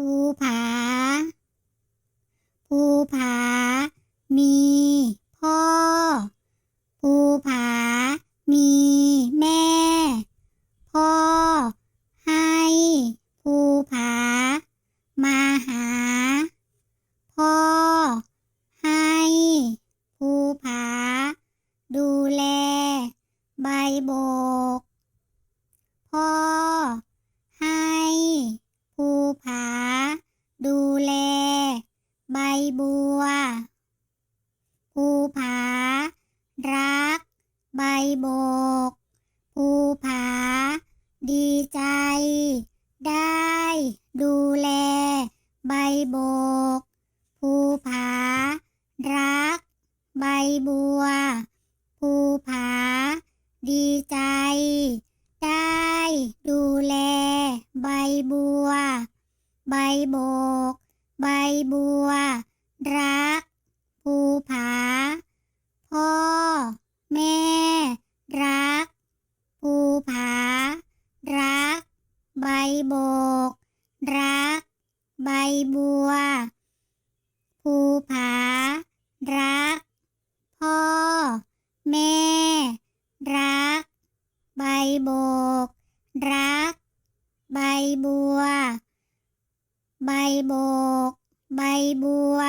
ภูผา ภูผา มีพ่อ ภูผา มีแม่ พ่อ ให้ภูผา มาหา พ่อ ให้ภูผา ดูแล ใบโบก พ่อ ให้ภูผา ดูแล ใบบัว ภูผา รัก ใบโบก ภูผา ดีใจ ได้ ดูแล ใบโบก ภูผา รัก ใบบัว ภูผา ดีใจ ได้ ดูแล ใบบัว ใบโบก ใบบัว รัก ภูผา พ่อ แม่ รัก ภูผา รัก ใบโบก รัก ใบบัว ภูผา รัก พ่อ แม่ รัก ใบโบก รัก ใบบัว ใบโบก ใบบัว